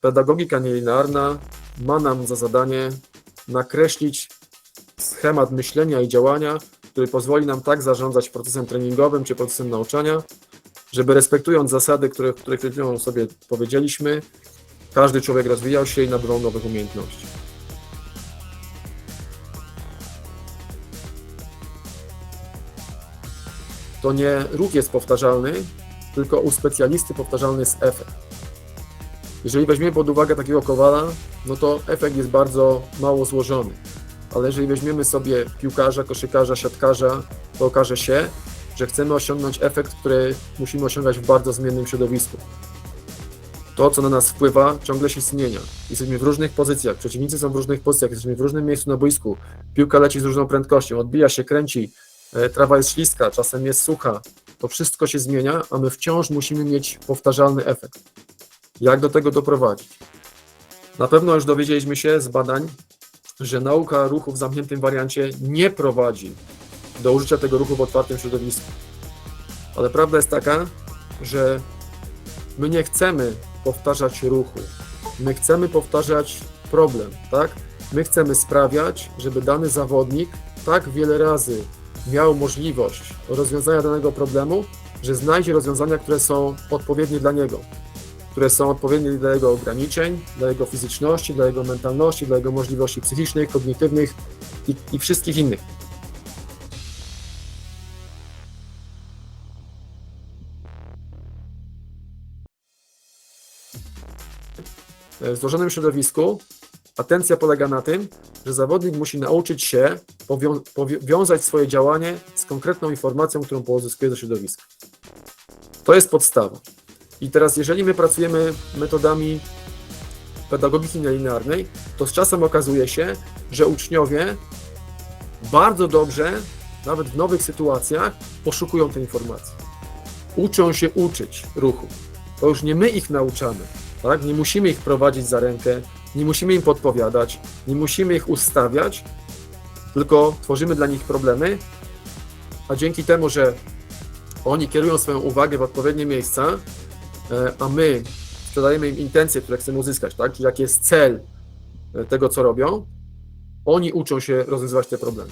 pedagogika nielinearna ma nam za zadanie nakreślić schemat myślenia i działania, który pozwoli nam tak zarządzać procesem treningowym czy procesem nauczania, żeby respektując zasady, które, które przed chwilą sobie powiedzieliśmy, każdy człowiek rozwijał się i nabywał nowych umiejętności. To nie ruch jest powtarzalny, tylko u specjalisty powtarzalny jest efekt. Jeżeli weźmiemy pod uwagę takiego kowala, no to efekt jest bardzo mało złożony. Ale jeżeli weźmiemy sobie piłkarza, koszykarza, siatkarza, to okaże się, że chcemy osiągnąć efekt, który musimy osiągać w bardzo zmiennym środowisku. To, co na nas wpływa, ciągle się zmienia. Jesteśmy w różnych pozycjach, przeciwnicy są w różnych pozycjach, jesteśmy w różnym miejscu na boisku, piłka leci z różną prędkością, odbija się, kręci, e, trawa jest śliska, czasem jest sucha. To wszystko się zmienia, a my wciąż musimy mieć powtarzalny efekt. Jak do tego doprowadzić? Na pewno już dowiedzieliśmy się z badań, że nauka ruchu w zamkniętym wariancie nie prowadzi do użycia tego ruchu w otwartym środowisku. Ale prawda jest taka, że my nie chcemy powtarzać ruchu. My chcemy powtarzać problem, tak? My chcemy sprawiać, żeby dany zawodnik tak wiele razy miał możliwość rozwiązania danego problemu, że znajdzie rozwiązania, które są odpowiednie dla niego które są odpowiednie dla jego ograniczeń, dla jego fizyczności, dla jego mentalności, dla jego możliwości psychicznych, kognitywnych i, i wszystkich innych. W złożonym środowisku atencja polega na tym, że zawodnik musi nauczyć się powią- powiązać swoje działanie z konkretną informacją, którą pozyskuje ze środowiska. To jest podstawa. I teraz, jeżeli my pracujemy metodami pedagogiki nielinearnej, to z czasem okazuje się, że uczniowie bardzo dobrze, nawet w nowych sytuacjach, poszukują tej informacji. Uczą się uczyć ruchu. To już nie my ich nauczamy, tak? Nie musimy ich prowadzić za rękę, nie musimy im podpowiadać, nie musimy ich ustawiać, tylko tworzymy dla nich problemy, a dzięki temu, że oni kierują swoją uwagę w odpowiednie miejsca, a my sprzedajemy im intencje, które chcemy uzyskać, tak? Czyli jaki jest cel e, tego, co robią, oni uczą się rozwiązywać te problemy.